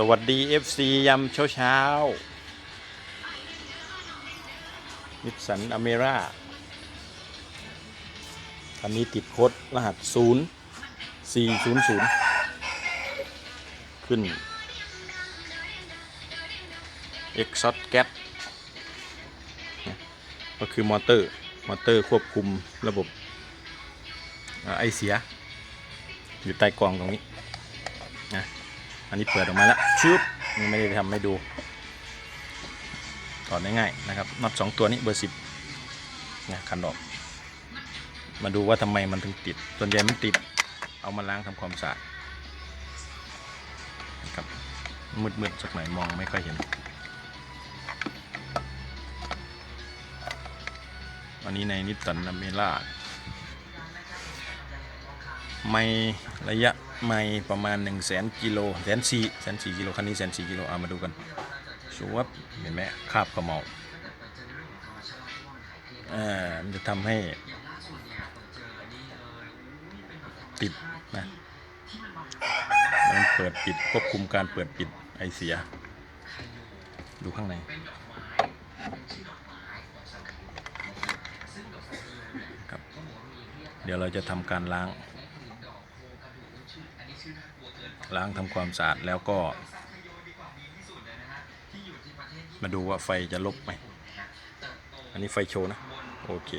สวัสดี FC ยำเช้าเช้านิสสันอเมร่าคันนี้ติดโค้ดรหัส 0 4 0 0 ขึ้น Exhaust Gas ก็คือมอเตอร์ มอเตอร์ควบคุมระบบไอเสีย อยู่ใต้กล่องตรงนี้ อันนี้เปิดออกมาแล้วชุบนี่ไม่ได้ทำให้ดูถอดง่ายๆนะครับน็อตสองตัวนี้เบอร์สิบนะคันดอก มาดูว่าทำไมมันถึงติด ส่วนใหญ่มันติด เอามาล้างทำความสะอาดนะครับมืดๆสักหน่อยมองไม่ค่อยเห็นวันนี้ในนิตตันนาเมล่าไม่ระยะ ไม่ประมาณ1 0 0 0 0 0กิโลแสนสี่แสนสี่กิโลคันนี้แสนสี่กิโลเอามาดูกันชูวับเห็นไหมคาบกระเหมาอ่ามันจะทำให้ติดนะมันเปิดปิดควบคุมการเปิดปิดไอเสีย ดูข้างในครับ เดี๋ยวเราจะทำการล้าง ล้างทำความสะอาดแล้วก็ มาดูว่าไฟจะลบไหม อันนี้ไฟโชว์นะ โอเค